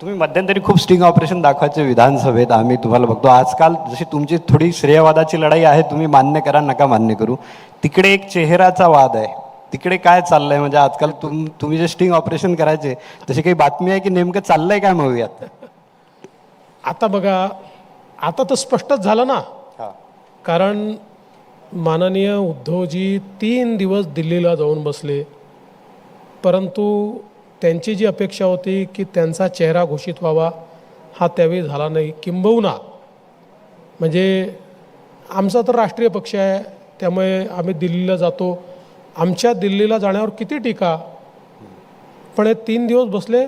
तुम्ही मध्यंतरी खूप स्टिंग ऑपरेशन दाखवायचे विधानसभेत आम्ही तुम्हाला बघतो. आजकाल जशी तुमची थोडी श्रेयवादाची लढाई आहे तुम्ही मान्य करा नका मान्य करू. तिकडे एक चेहराचा वाद आहे. तिकडे काय चाललंय? म्हणजे आजकाल तुम तुम्ही जे स्टिंग ऑपरेशन करायचे तशी काही बातमी आहे की नेमकं चाललंय काय मूवीयात आता बघा आता तर स्पष्टच झालं ना. कारण माननीय उद्धवजी तीन दिवस दिल्लीला जाऊन बसले. परंतु त्यांची जी अपेक्षा होती की त्यांचा चेहरा घोषित व्हावा हा त्यावेळी झाला नाही. किंबहुना म्हणजे आमचा तर राष्ट्रीय पक्ष आहे त्यामुळे आम्ही दिल्लीला जातो. आमच्या दिल्लीला जाण्यावर किती टीका? पण हे तीन दिवस बसले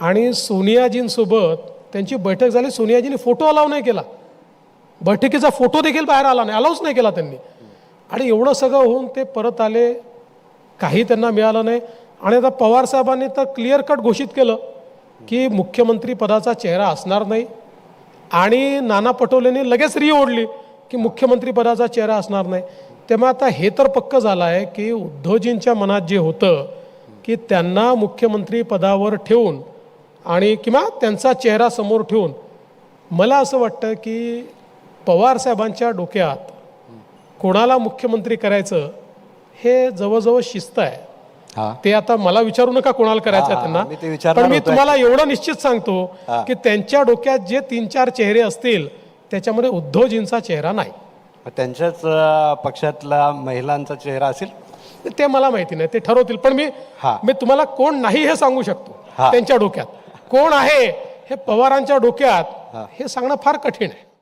आणि सोनियाजींसोबत त्यांची बैठक झाली. सोनियाजींनी फोटो अलाव नाही केला. बैठकीचा फोटो देखील बाहेर आला नाही अलाउच नाही केला त्यांनी. आणि एवढं सगळं होऊन ते परत आले. काही त्यांना मिळालं नाही. आणि आता पवार साहेबांनी तर क्लिअर कट घोषित केलं की मुख्यमंत्री पदाचा चेहरा असणार नाही. आणि नाना पटोलेंनी लगेच री ओढली की मुख्यमंत्री पदाचा चेहरा असणार नाही. तेव्हा आता हे तर पक्क झालं आहे की उद्धवजींच्या मनात जे होतं की त्यांना मुख्यमंत्री पदावर ठेवून आणि किंवा त्यांचा चेहरा समोर ठेवून मला असं वाटतं की पवारसाहेबांच्या डोक्यात कोणाला मुख्यमंत्री करायचं हे जवळजवळ शिस्त आहे. ते आता मला विचारू नका कोणाला करायचं त्यांना. पण मी. तुम्हाला एवढं निश्चित सांगतो की त्यांच्या डोक्यात जे तीन चार चेहरे असतील त्याच्यामध्ये उद्धवजींचा चेहरा नाही. त्यांच्याच पक्षातला महिलांचा चेहरा असेल? ते मला माहिती नाही ते ठरवतील. पण मी हा. मी तुम्हाला कोण नाही हे सांगू शकतो. त्यांच्या डोक्यात. कोण आहे हे पवारांच्या डोक्यात हे सांगणं फार कठीण आहे.